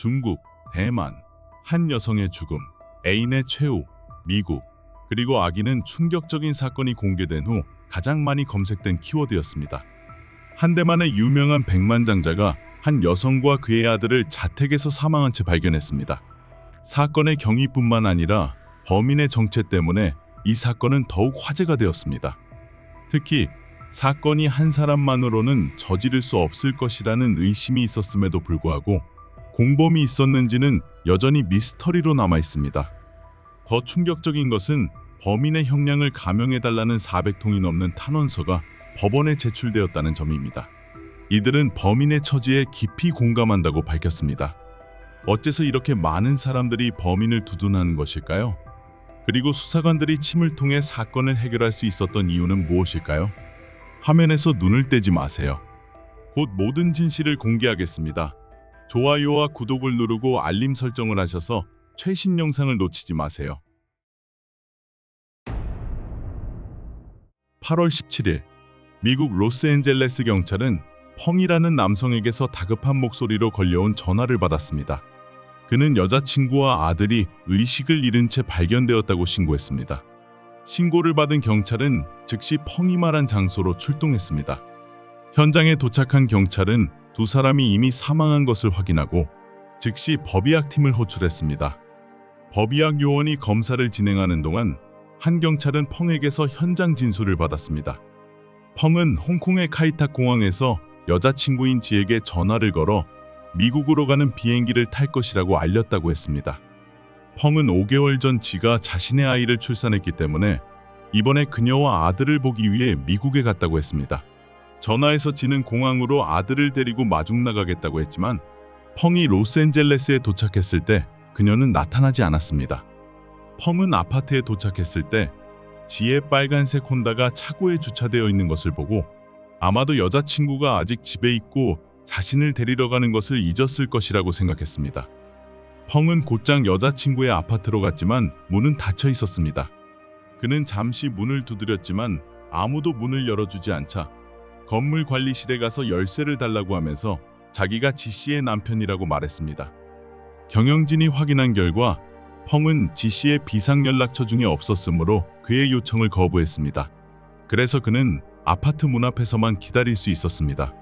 중국, 대만, 한 여성의 죽음, 애인의 최후, 미국, 그리고 아기는 충격적인 사건이 공개된 후 가장 많이 검색된 키워드였습니다. 한대만의 유명한 백만장자가 한 여성과 그의 아들을 자택에서 사망한 채 발견했습니다. 사건의 경위뿐만 아니라 범인의 정체 때문에 이 사건은 더욱 화제가 되었습니다. 특히 사건이 한 사람만으로는 저지를 수 없을 것이라는 의심이 있었음에도 불구하고 공범이 있었는지는 여전히 미스터리로 남아 있습니다. 더 충격적인 것은 범인의 형량을 감형해달라는 400통이 넘는 탄원서가 법원에 제출되었다는 점입니다. 이들은 범인의 처지에 깊이 공감한다고 밝혔습니다. 어째서 이렇게 많은 사람들이 범인을 두둔하는 것일까요? 그리고 수사관들이 침을 통해 사건을 해결할 수 있었던 이유는 무엇일까요? 화면에서 눈을 떼지 마세요. 곧 모든 진실을 공개하겠습니다. 좋아요와 구독을 누르고 알림 설정을 하셔서 최신 영상을 놓치지 마세요. 8월 17일 미국 로스앤젤레스 경찰은 펑이라는 남성에게서 다급한 목소리로 걸려온 전화를 받았습니다. 그는 여자친구와 아들이 의식을 잃은 채 발견되었다고 신고했습니다. 신고를 받은 경찰은 즉시 펑이 말한 장소로 출동했습니다. 현장에 도착한 경찰은 두 사람이 이미 사망한 것을 확인하고 즉시 법의학팀을 호출했습니다. 법의학 요원이 검사를 진행하는 동안 한 경찰은 펑에게서 현장 진술을 받았습니다. 펑은 홍콩의 카이탁 공항에서 여자친구인 지에게 전화를 걸어 미국으로 가는 비행기를 탈 것이라고 알렸다고 했습니다. 펑은 5개월 전 지가 자신의 아이를 출산했기 때문에 이번에 그녀와 아들을 보기 위해 미국에 갔다고 했습니다. 전화에서 지는 공항으로 아들을 데리고 마중 나가겠다고 했지만 펑이 로스앤젤레스에 도착했을 때 그녀는 나타나지 않았습니다. 펑은 아파트에 도착했을 때 지의 빨간색 혼다가 차고에 주차되어 있는 것을 보고 아마도 여자친구가 아직 집에 있고 자신을 데리러 가는 것을 잊었을 것이라고 생각했습니다. 펑은 곧장 여자친구의 아파트로 갔지만 문은 닫혀 있었습니다. 그는 잠시 문을 두드렸지만 아무도 문을 열어주지 않자 건물 관리실에 가서 열쇠를 달라고 하면서 자기가 지 씨의 남편이라고 말했습니다. 경영진이 확인한 결과 펑은 지 씨의 비상 연락처 중에 없었으므로 그의 요청을 거부했습니다. 그래서 그는 아파트 문 앞에서만 기다릴 수 있었습니다.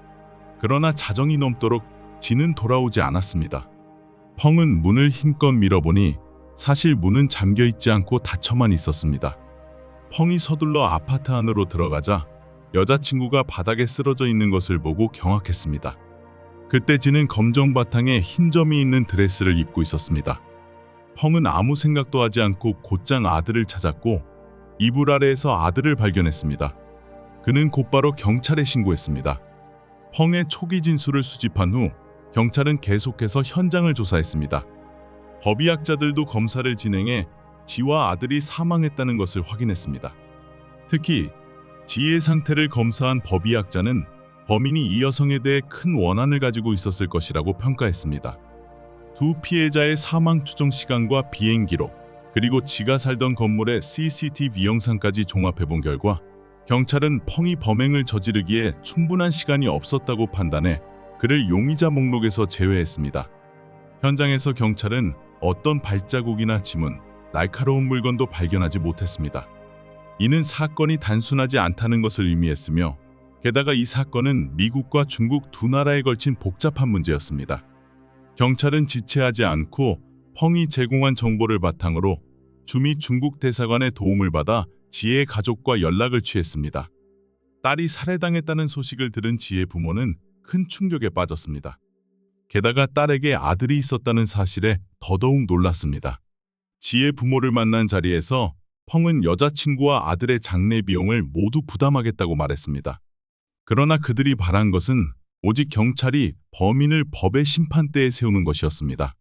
그러나 자정이 넘도록 지는 돌아오지 않았습니다. 펑은 문을 힘껏 밀어보니 사실 문은 잠겨 있지 않고 닫혀만 있었습니다. 펑이 서둘러 아파트 안으로 들어가자 여자친구가 바닥에 쓰러져 있는 것을 보고 경악했습니다. 그때 지는 검정 바탕에 흰 점이 있는 드레스를 입고 있었습니다. 펑은 아무 생각도 하지 않고 곧장 아들을 찾았고 이불 아래에서 아들을 발견했습니다. 그는 곧바로 경찰에 신고했습니다. 펑의 초기 진술을 수집한 후 경찰은 계속해서 현장을 조사했습니다. 법의학자들도 검사를 진행해 지와 아들이 사망했다는 것을 확인했습니다. 특히 지의 상태를 검사한 법의학자는 범인이 이 여성에 대해 큰 원한을 가지고 있었을 것이라고 평가했습니다. 두 피해자의 사망 추정 시간과 비행 기록, 그리고 지가 살던 건물의 CCTV 영상까지 종합해 본 결과 경찰은 펑이 범행을 저지르기에 충분한 시간이 없었다고 판단해 그를 용의자 목록에서 제외했습니다. 현장에서 경찰은 어떤 발자국이나 지문, 날카로운 물건도 발견하지 못했습니다. 이는 사건이 단순하지 않다는 것을 의미했으며 게다가 이 사건은 미국과 중국 두 나라에 걸친 복잡한 문제였습니다. 경찰은 지체하지 않고 펑이 제공한 정보를 바탕으로 주미 중국 대사관의 도움을 받아 지혜의 가족과 연락을 취했습니다. 딸이 살해당했다는 소식을 들은 지혜 부모는 큰 충격에 빠졌습니다. 게다가 딸에게 아들이 있었다는 사실에 더더욱 놀랐습니다. 지혜 부모를 만난 자리에서 펑은 여자친구와 아들의 장례 비용을 모두 부담하겠다고 말했습니다. 그러나 그들이 바란 것은 오직 경찰이 범인을 법의 심판대에 세우는 것이었습니다.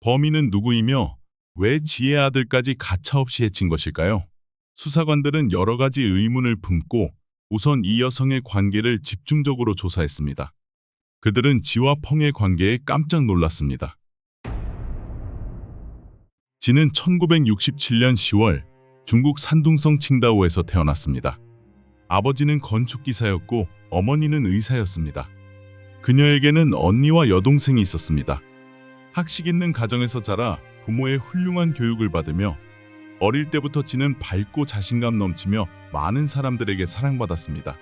범인은 누구이며 왜 지혜 아들까지 가차없이 해친 것일까요? 수사관들은 여러 가지 의문을 품고 우선 이 여성의 관계를 집중적으로 조사했습니다. 그들은 지와 펑의 관계에 깜짝 놀랐습니다. 지는 1967년 10월 중국 산둥성 칭다오에서 태어났습니다. 아버지는 건축기사였고 어머니는 의사였습니다. 그녀에게는 언니와 여동생이 있었습니다. 학식 있는 가정에서 자라 부모의 훌륭한 교육을 받으며 어릴 때부터 지는 밝고 자신감 넘치며 많은 사람들에게 사랑받았습니다.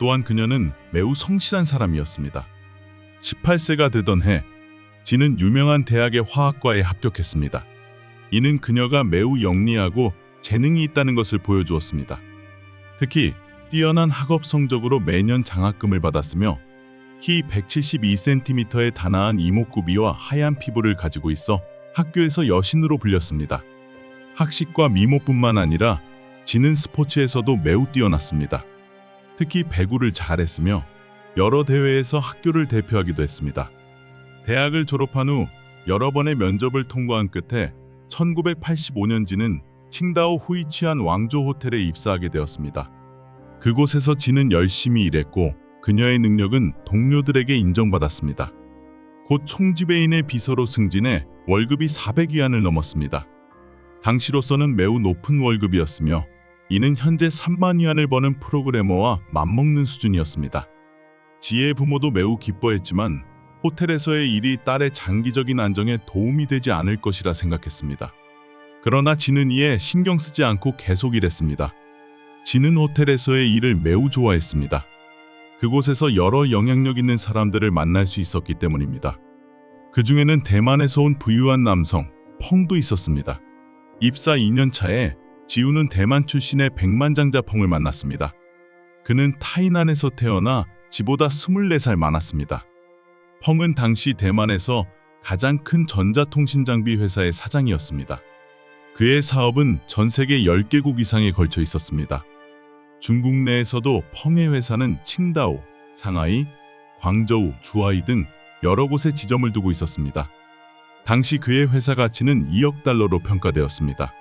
또한 그녀는 매우 성실한 사람이었습니다. 18세가 되던 해 지는 유명한 대학의 화학과에 합격했습니다. 이는 그녀가 매우 영리하고 재능이 있다는 것을 보여주었습니다. 특히 뛰어난 학업 성적으로 매년 장학금을 받았으며 키 172cm의 단아한 이목구비와 하얀 피부를 가지고 있어 학교에서 여신으로 불렸습니다. 학식과 미모뿐만 아니라 지는 스포츠에서도 매우 뛰어났습니다. 특히 배구를 잘했으며 여러 대회에서 학교를 대표하기도 했습니다. 대학을 졸업한 후 여러 번의 면접을 통과한 끝에 1985년 지는 칭다오 후이치안 왕조 호텔에 입사하게 되었습니다. 그곳에서 지는 열심히 일했고 그녀의 능력은 동료들에게 인정받았습니다. 곧 총지배인의 비서로 승진해 월급이 400위안을 넘었습니다. 당시로서는 매우 높은 월급이었으며 이는 현재 3만 위안을 버는 프로그래머와 맞먹는 수준이었습니다. 지혜의 부모도 매우 기뻐했지만 호텔에서의 일이 딸의 장기적인 안정에 도움이 되지 않을 것이라 생각했습니다. 그러나 지는 이에 신경 쓰지 않고 계속 일했습니다. 지는 호텔에서의 일을 매우 좋아했습니다. 그곳에서 여러 영향력 있는 사람들을 만날 수 있었기 때문입니다. 그 중에는 대만에서 온 부유한 남성 펑도 있었습니다. 입사 2년 차에 지우는 대만 출신의 백만장자 펑을 만났습니다. 그는 타이난에서 태어나 지보다 24살 많았습니다. 펑은 당시 대만에서 가장 큰 전자통신 장비 회사의 사장이었습니다. 그의 사업은 전 세계 10개국 이상에 걸쳐 있었습니다. 중국 내에서도 펑의 회사는 칭다오, 상하이, 광저우, 주하이 등 여러 곳에 지점을 두고 있었습니다. 당시 그의 회사 가치는 2억 달러로 평가되었습니다.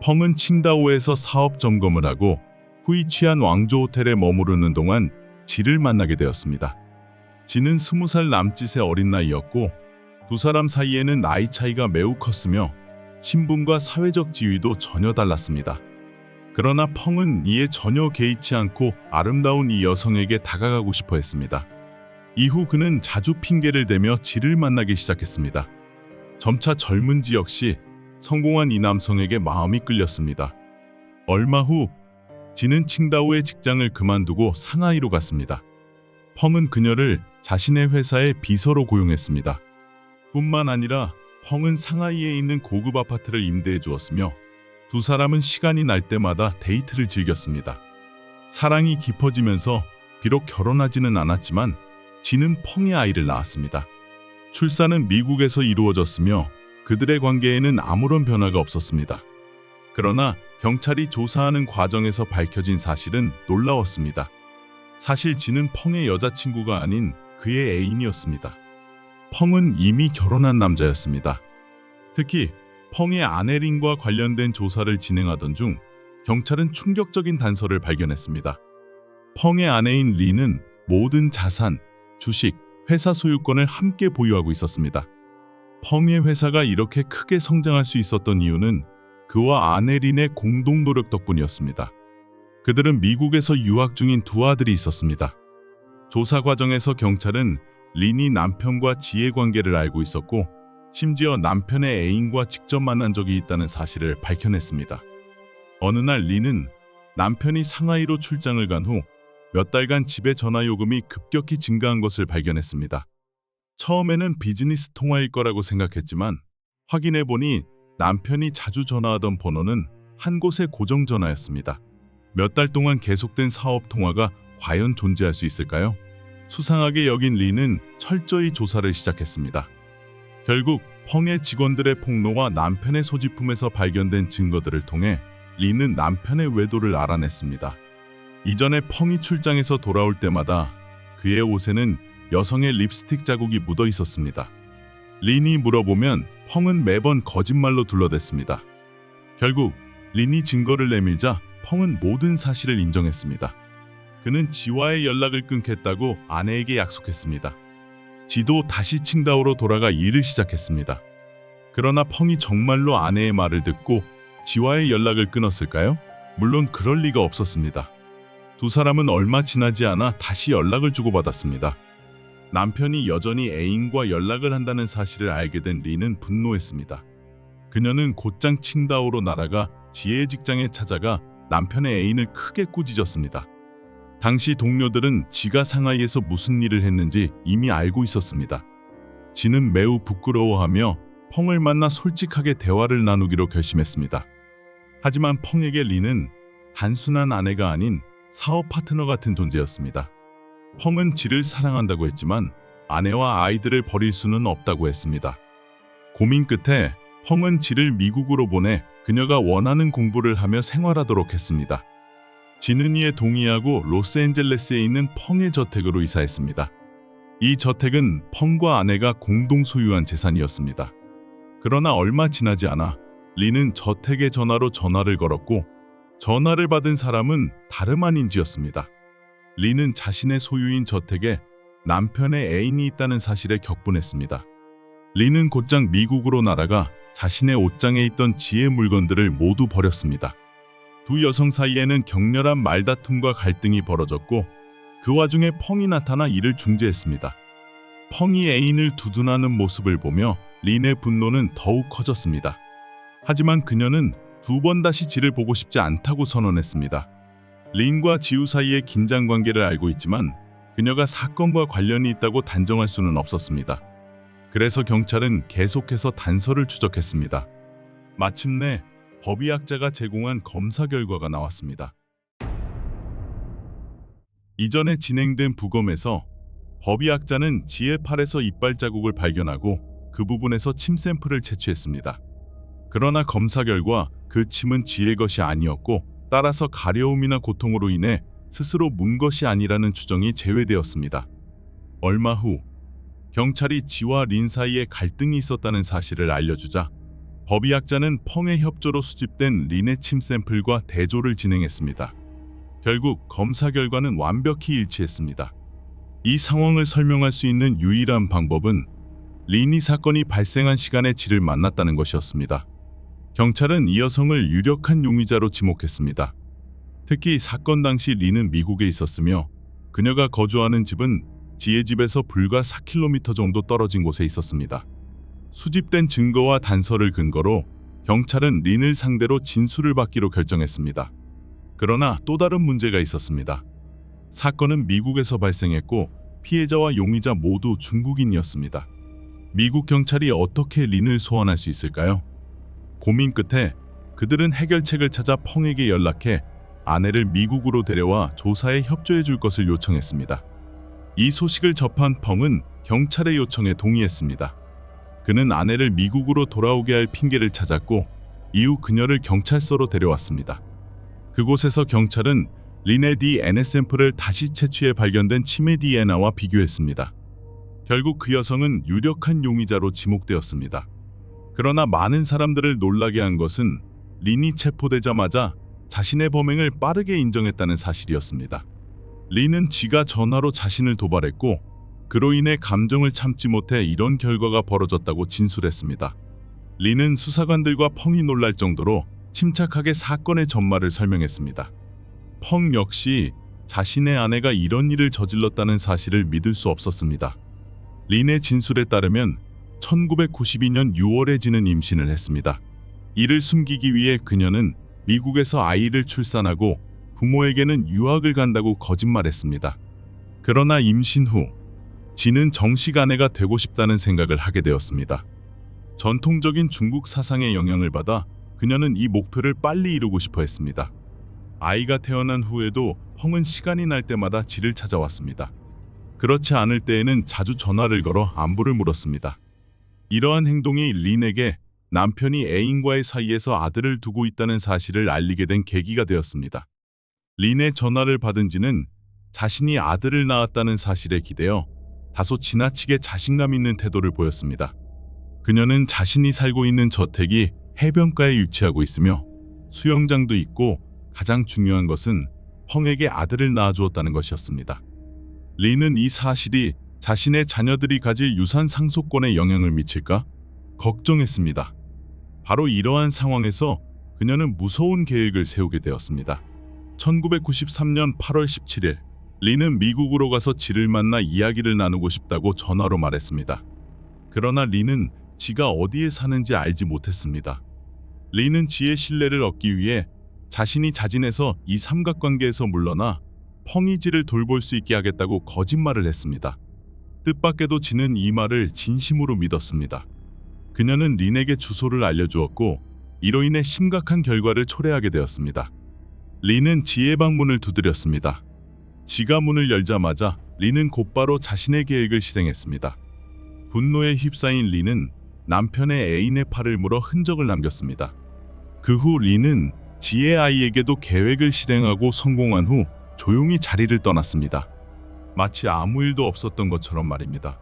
펑은 칭다오에서 사업 점검을 하고 후이치안 왕조 호텔에 머무르는 동안 지를 만나게 되었습니다. 지는 20살 남짓의 어린 나이였고 두 사람 사이에는 나이 차이가 매우 컸으며 신분과 사회적 지위도 전혀 달랐습니다. 그러나 펑은 이에 전혀 개의치 않고 아름다운 이 여성에게 다가가고 싶어 했습니다. 이후 그는 자주 핑계를 대며 지를 만나기 시작했습니다. 점차 젊은 지 역시 성공한 이 남성에게 마음이 끌렸습니다. 얼마 후 지는 칭다오의 직장을 그만두고 상하이로 갔습니다. 펑은 그녀를 자신의 회사의 비서로 고용했습니다. 뿐만 아니라 펑은 상하이에 있는 고급 아파트를 임대해 주었으며 두 사람은 시간이 날 때마다 데이트를 즐겼습니다. 사랑이 깊어지면서 비록 결혼하지는 않았지만 지는 펑의 아이를 낳았습니다. 출산은 미국에서 이루어졌으며 그들의 관계에는 아무런 변화가 없었습니다. 그러나 경찰이 조사하는 과정에서 밝혀진 사실은 놀라웠습니다. 사실 지는 펑의 여자친구가 아닌 그의 애인이었습니다. 펑은 이미 결혼한 남자였습니다. 특히 펑의 아내 린과 관련된 조사를 진행하던 중 경찰은 충격적인 단서를 발견했습니다. 펑의 아내인 리는 모든 자산, 주식, 회사 소유권을 함께 보유하고 있었습니다. 펑의 회사가 이렇게 크게 성장할 수 있었던 이유는 그와 아내 린의 공동 노력 덕분이었습니다. 그들은 미국에서 유학 중인 두 아들이 있었습니다. 조사 과정에서 경찰은 린이 남편과 지혜 관계를 알고 있었고 심지어 남편의 애인과 직접 만난 적이 있다는 사실을 밝혀냈습니다. 어느 날 린은 남편이 상하이로 출장을 간 후 몇 달간 집에 전화 요금이 급격히 증가한 것을 발견했습니다. 처음에는 비즈니스 통화일 거라고 생각했지만 확인해 보니 남편이 자주 전화하던 번호는 한 곳의 고정 전화였습니다. 몇 달 동안 계속된 사업 통화가 과연 존재할 수 있을까요? 수상하게 여긴 리는 철저히 조사를 시작했습니다. 결국 펑의 직원들의 폭로와 남편의 소지품에서 발견된 증거들을 통해 리는 남편의 외도를 알아냈습니다. 이전에 펑이 출장에서 돌아올 때마다 그의 옷에는 여성의 립스틱 자국이 묻어 있었습니다. 린이 물어보면 펑은 매번 거짓말로 둘러댔습니다. 결국 린이 증거를 내밀자 펑은 모든 사실을 인정했습니다. 그는 지와의 연락을 끊겠다고 아내에게 약속했습니다. 지도 다시 칭다오로 돌아가 일을 시작했습니다. 그러나 펑이 정말로 아내의 말을 듣고 지와의 연락을 끊었을까요? 물론 그럴 리가 없었습니다. 두 사람은 얼마 지나지 않아 다시 연락을 주고받았습니다. 남편이 여전히 애인과 연락을 한다는 사실을 알게 된 리는 분노했습니다. 그녀는 곧장 칭다오로 날아가 지혜의 직장에 찾아가 남편의 애인을 크게 꾸짖었습니다. 당시 동료들은 지가 상하이에서 무슨 일을 했는지 이미 알고 있었습니다. 지는 매우 부끄러워하며 펑을 만나 솔직하게 대화를 나누기로 결심했습니다. 하지만 펑에게 리는 단순한 아내가 아닌 사업 파트너 같은 존재였습니다. 펑은 지를 사랑한다고 했지만 아내와 아이들을 버릴 수는 없다고 했습니다. 고민 끝에 펑은 지를 미국으로 보내 그녀가 원하는 공부를 하며 생활하도록 했습니다. 지는 이에 동의하고 로스앤젤레스에 있는 펑의 저택으로 이사했습니다. 이 저택은 펑과 아내가 공동 소유한 재산이었습니다. 그러나 얼마 지나지 않아 리는 저택의 전화로 전화를 걸었고 전화를 받은 사람은 다름 아닌 지였습니다. 리는 자신의 소유인 저택에 남편의 애인이 있다는 사실에 격분했습니다. 리는 곧장 미국으로 날아가 자신의 옷장에 있던 지의 물건들을 모두 버렸습니다. 두 여성 사이에는 격렬한 말다툼과 갈등이 벌어졌고 그 와중에 펑이 나타나 이를 중재했습니다. 펑이 애인을 두둔하는 모습을 보며 린의 분노는 더욱 커졌습니다. 하지만 그녀는 두 번 다시 지를 보고 싶지 않다고 선언했습니다. 린과 지우 사이의 긴장 관계를 알고 있지만 그녀가 사건과 관련이 있다고 단정할 수는 없었습니다. 그래서 경찰은 계속해서 단서를 추적했습니다. 마침내 법의학자가 제공한 검사 결과가 나왔습니다. 이전에 진행된 부검에서 법의학자는 지의 팔에서 이빨 자국을 발견하고 그 부분에서 침 샘플을 채취했습니다. 그러나 검사 결과 그 침은 지의 것이 아니었고 따라서 가려움이나 고통으로 인해 스스로 문 것이 아니라는 추정이 제외되었습니다. 얼마 후 경찰이 지와 린 사이에 갈등이 있었다는 사실을 알려주자 법의학자는 펑의 협조로 수집된 린의 침 샘플과 대조를 진행했습니다. 결국 검사 결과는 완벽히 일치했습니다. 이 상황을 설명할 수 있는 유일한 방법은 린이 사건이 발생한 시간에 지를 만났다는 것이었습니다. 경찰은 이 여성을 유력한 용의자로 지목했습니다. 특히 사건 당시 린은 미국에 있었으며 그녀가 거주하는 집은 지의 집에서 불과 4km 정도 떨어진 곳에 있었습니다. 수집된 증거와 단서를 근거로 경찰은 린을 상대로 진술을 받기로 결정했습니다. 그러나 또 다른 문제가 있었습니다. 사건은 미국에서 발생했고 피해자와 용의자 모두 중국인이었습니다. 미국 경찰이 어떻게 린을 소환할 수 있을까요? 고민 끝에 그들은 해결책을 찾아 펑에게 연락해 아내를 미국으로 데려와 조사에 협조해 줄 것을 요청했습니다. 이 소식을 접한 펑은 경찰의 요청에 동의했습니다. 그는 아내를 미국으로 돌아오게 할 핑계를 찾았고 이후 그녀를 경찰서로 데려왔습니다. 그곳에서 경찰은 린의 DNA 샘플을 다시 채취해 발견된 치매 DNA와 비교했습니다. 결국 그 여성은 유력한 용의자로 지목되었습니다. 그러나 많은 사람들을 놀라게 한 것은 린이 체포되자마자 자신의 범행을 빠르게 인정했다는 사실이었습니다. 린은 지가 전화로 자신을 도발했고 그로 인해 감정을 참지 못해 이런 결과가 벌어졌다고 진술했습니다. 린은 수사관들과 펑이 놀랄 정도로 침착하게 사건의 전말을 설명했습니다. 펑 역시 자신의 아내가 이런 일을 저질렀다는 사실을 믿을 수 없었습니다. 린의 진술에 따르면 1992년 6월에 지는 임신을 했습니다. 이를 숨기기 위해 그녀는 미국에서 아이를 출산하고 부모에게는 유학을 간다고 거짓말했습니다. 그러나 임신 후 지는 정식 아내가 되고 싶다는 생각을 하게 되었습니다. 전통적인 중국 사상의 영향을 받아 그녀는 이 목표를 빨리 이루고 싶어 했습니다. 아이가 태어난 후에도 펑은 시간이 날 때마다 지를 찾아왔습니다. 그렇지 않을 때에는 자주 전화를 걸어 안부를 물었습니다. 이러한 행동이 린에게 남편이 애인과의 사이에서 아들을 두고 있다는 사실을 알리게 된 계기가 되었습니다. 린의 전화를 받은 지는 자신이 아들을 낳았다는 사실에 기대어 다소 지나치게 자신감 있는 태도를 보였습니다. 그녀는 자신이 살고 있는 저택이 해변가에 위치하고 있으며 수영장도 있고 가장 중요한 것은 펑에게 아들을 낳아주었다는 것이었습니다. 리는 이 사실이 자신의 자녀들이 가질 유산 상속권에 영향을 미칠까 걱정했습니다. 바로 이러한 상황에서 그녀는 무서운 계획을 세우게 되었습니다. 1993년 8월 17일 리는 미국으로 가서 지를 만나 이야기를 나누고 싶다고 전화로 말했습니다. 그러나 리는 지가 어디에 사는지 알지 못했습니다. 리는 지의 신뢰를 얻기 위해 자신이 자진해서 이 삼각관계에서 물러나 펑이지를 돌볼 수 있게 하겠다고 거짓말을 했습니다. 뜻밖에도 지는 이 말을 진심으로 믿었습니다. 그녀는 린에게 주소를 알려주었고 이로 인해 심각한 결과를 초래하게 되었습니다. 린은 지의 방문을 두드렸습니다. 지가 문을 열자마자 린은 곧바로 자신의 계획을 실행했습니다. 분노에 휩싸인 린은 남편의 애인의 팔을 물어 흔적을 남겼습니다. 그후 린은 지의 아이에게도 계획을 실행하고 성공한 후 조용히 자리를 떠났습니다. 마치 아무 일도 없었던 것처럼 말입니다.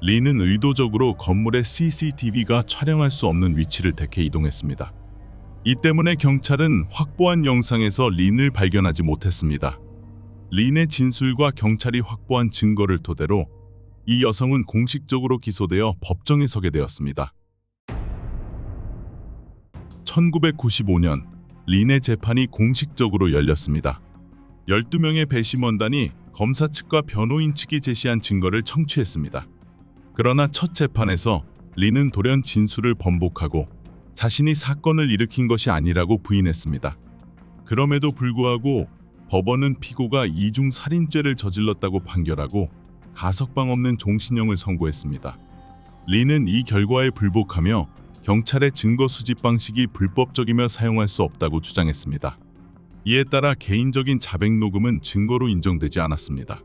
리는 의도적으로 건물의 CCTV가 촬영할 수 없는 위치를 택해 이동했습니다. 이 때문에 경찰은 확보한 영상에서 린을 발견하지 못했습니다. 린의 진술과 경찰이 확보한 증거를 토대로 이 여성은 공식적으로 기소되어 법정에 서게 되었습니다. 1995년 린의 재판이 공식적으로 열렸습니다. 12명의 배심원단이 검사 측과 변호인 측이 제시한 증거를 청취했습니다. 그러나 첫 재판에서 리는 돌연 진술을 번복하고 자신이 사건을 일으킨 것이 아니라고 부인했습니다. 그럼에도 불구하고 법원은 피고가 이중 살인죄를 저질렀다고 판결하고 가석방 없는 종신형을 선고했습니다. 리는 이 결과에 불복하며 경찰의 증거 수집 방식이 불법적이며 사용할 수 없다고 주장했습니다. 이에 따라 개인적인 자백 녹음은 증거로 인정되지 않았습니다.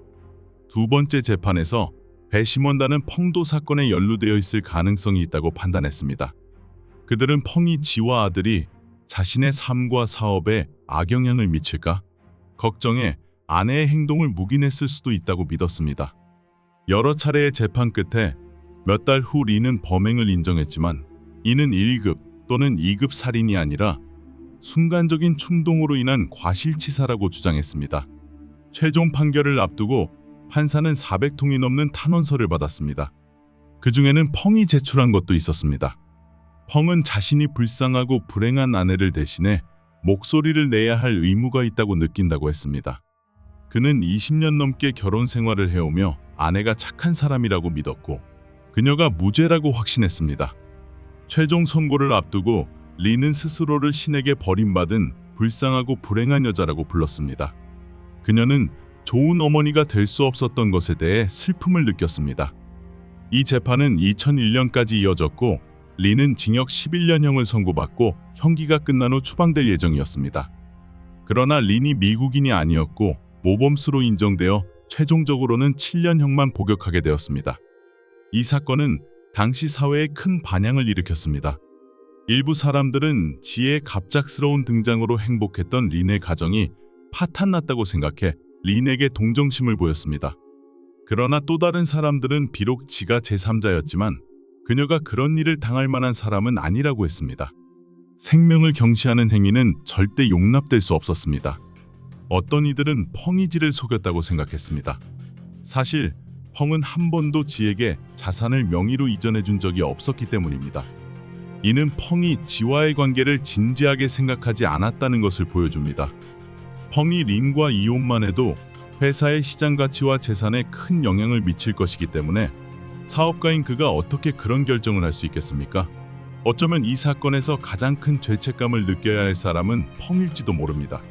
두 번째 재판에서 배 심원단은 펑도 사건에 연루되어 있을 가능성이 있다고 판단했습니다. 그들은 펑이 지와 아들이 자신의 삶과 사업에 악영향을 미칠까 걱정해 아내의 행동을 묵인했을 수도 있다고 믿었습니다. 여러 차례의 재판 끝에 몇 달 후 리는 범행을 인정했지만 이는 1급 또는 2급 살인이 아니라 순간적인 충동으로 인한 과실치사라고 주장했습니다. 최종 판결을 앞두고 판사는 400통이 넘는 탄원서를 받았습니다. 그 중에는 펑이 제출한 것도 있었습니다. 펑은 자신이 불쌍하고 불행한 아내를 대신해 목소리를 내야 할 의무가 있다고 느낀다고 했습니다. 그는 20년 넘게 결혼 생활을 해오며 아내가 착한 사람이라고 믿었고 그녀가 무죄라고 확신했습니다. 최종 선고를 앞두고 리는 스스로를 신에게 버림받은 불쌍하고 불행한 여자라고 불렀습니다. 그녀는 좋은 어머니가 될 수 없었던 것에 대해 슬픔을 느꼈습니다. 이 재판은 2001년까지 이어졌고 리는 징역 11년형을 선고받고 형기가 끝난 후 추방될 예정이었습니다. 그러나 린이 미국인이 아니었고 모범수로 인정되어 최종적으로는 7년형만 복역하게 되었습니다. 이 사건은 당시 사회에 큰 반향을 일으켰습니다. 일부 사람들은 지의 갑작스러운 등장으로 행복했던 린의 가정이 파탄났다고 생각해 린에게 동정심을 보였습니다. 그러나 또 다른 사람들은 비록 지가 제3자였지만 그녀가 그런 일을 당할 만한 사람은 아니라고 했습니다. 생명을 경시하는 행위는 절대 용납될 수 없었습니다. 어떤 이들은 펑이지를 속였다고 생각했습니다. 사실 펑은 한 번도 지에게 자산을 명의로 이전해 준 적이 없었기 때문입니다. 이는 펑이 지와의 관계를 진지하게 생각하지 않았다는 것을 보여줍니다. 펑이 린과 이혼만 해도 회사의 시장 가치와 재산에 큰 영향을 미칠 것이기 때문에 사업가인 그가 어떻게 그런 결정을 할 수 있겠습니까? 어쩌면 이 사건에서 가장 큰 죄책감을 느껴야 할 사람은 펑일지도 모릅니다.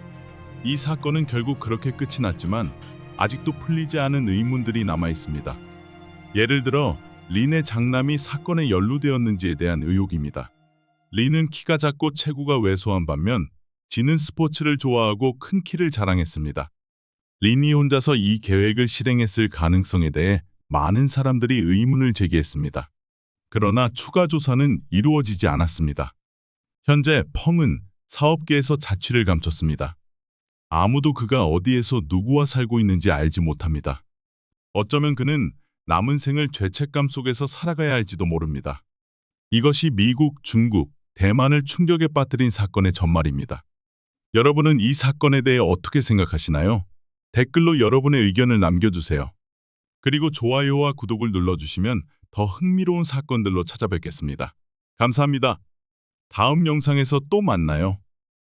이 사건은 결국 그렇게 끝이 났지만 아직도 풀리지 않은 의문들이 남아 있습니다. 예를 들어 린의 장남이 사건에 연루되었는지에 대한 의혹입니다. 린은 키가 작고 체구가 왜소한 반면 지는 스포츠를 좋아하고 큰 키를 자랑했습니다. 린이 혼자서 이 계획을 실행했을 가능성에 대해 많은 사람들이 의문을 제기했습니다. 그러나 추가 조사는 이루어지지 않았습니다. 현재 펑은 사업계에서 자취를 감췄습니다. 아무도 그가 어디에서 누구와 살고 있는지 알지 못합니다. 어쩌면 그는 남은 생을 죄책감 속에서 살아가야 할지도 모릅니다. 이것이 미국, 중국, 대만을 충격에 빠뜨린 사건의 전말입니다. 여러분은 이 사건에 대해 어떻게 생각하시나요? 댓글로 여러분의 의견을 남겨주세요. 그리고 좋아요와 구독을 눌러주시면 더 흥미로운 사건들로 찾아뵙겠습니다. 감사합니다. 다음 영상에서 또 만나요.